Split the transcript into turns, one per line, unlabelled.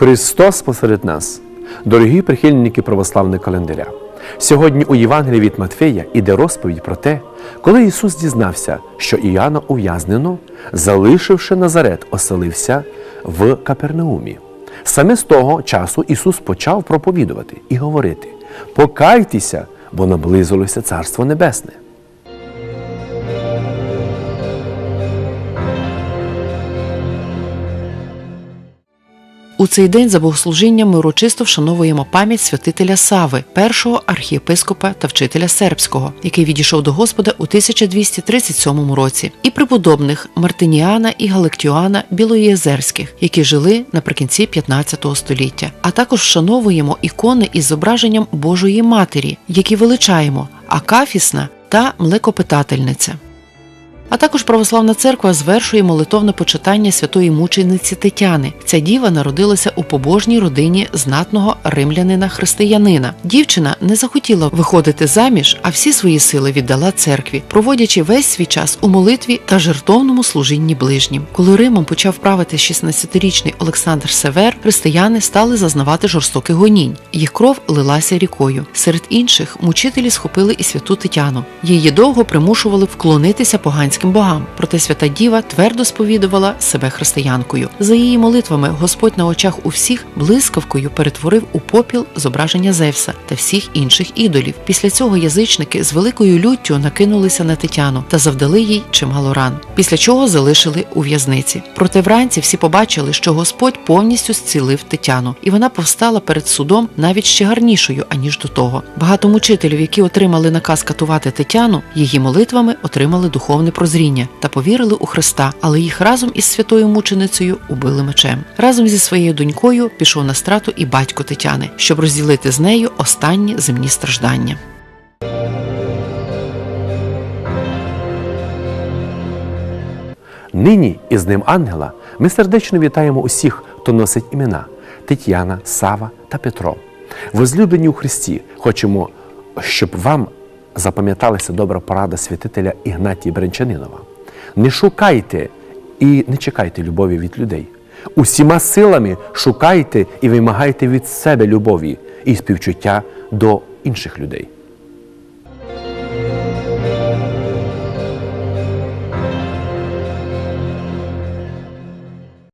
Христос посеред нас, дорогі прихильники православного календаря. Сьогодні у Євангелії від Матфея іде розповідь про те, коли Ісус дізнався, що Іоанна ув'язнено, залишивши Назарет, оселився в Капернаумі. Саме з того часу Ісус почав проповідувати і говорити: Покайтеся, бо наблизилося Царство Небесне.
У цей день за богослужінням ми урочисто вшановуємо пам'ять святителя Сави, першого архієпископа та вчителя сербського, який відійшов до Господа у 1237 році, і преподобних Мартиніана і Галактіоана Білоєзерських, які жили наприкінці 15 століття. А також вшановуємо ікони із зображенням Божої Матері, які величаємо Акафісна та Млекопитательниця. А також православна церква звершує молитовне почитання святої мучениці Тетяни. Ця діва народилася у побожній родині знатного римлянина християнина. Дівчина не захотіла виходити заміж, а всі свої сили віддала церкві, проводячи весь свій час у молитві та жертовному служінні ближнім. Коли Римом почав правити 16-річний Олександр Север, християни стали зазнавати жорстоких гонінь. Їх кров лилася рікою. Серед інших мучителі схопили і святу Тетяну. Її довго примушували вклонитися поганським богам. Проте свята діва твердо сповідувала себе християнкою. За її молитвами Господь на очах у всіх блискавкою перетворив у попіл зображення Зевса та всіх інших ідолів. Після цього язичники з великою люттю накинулися на Тетяну та завдали їй чимало ран. Після чого залишили у в'язниці. Проте вранці всі побачили, що Господь повністю зцілив Тетяну, і вона повстала перед судом навіть ще гарнішою аніж до того. Багато мучителів, які отримали наказ катувати Тетяну, її молитвами отримали духовне прозріння та повірили у Христа, але їх разом із святою мученицею убили мечем. Разом зі своєю донькою пішов на страту і батько Тетяни, щоб розділити з нею останні земні страждання.
Нині із ним ангела ми сердечно вітаємо усіх, хто носить імена Тетяна, Сава та Петро. Возлюблені у Христі, хочемо, щоб вам запам'яталася добра порада святителя Ігнатія Бренчанинова. Не шукайте і не чекайте любові від людей. Усіма силами шукайте і вимагайте від себе любові і співчуття до інших людей.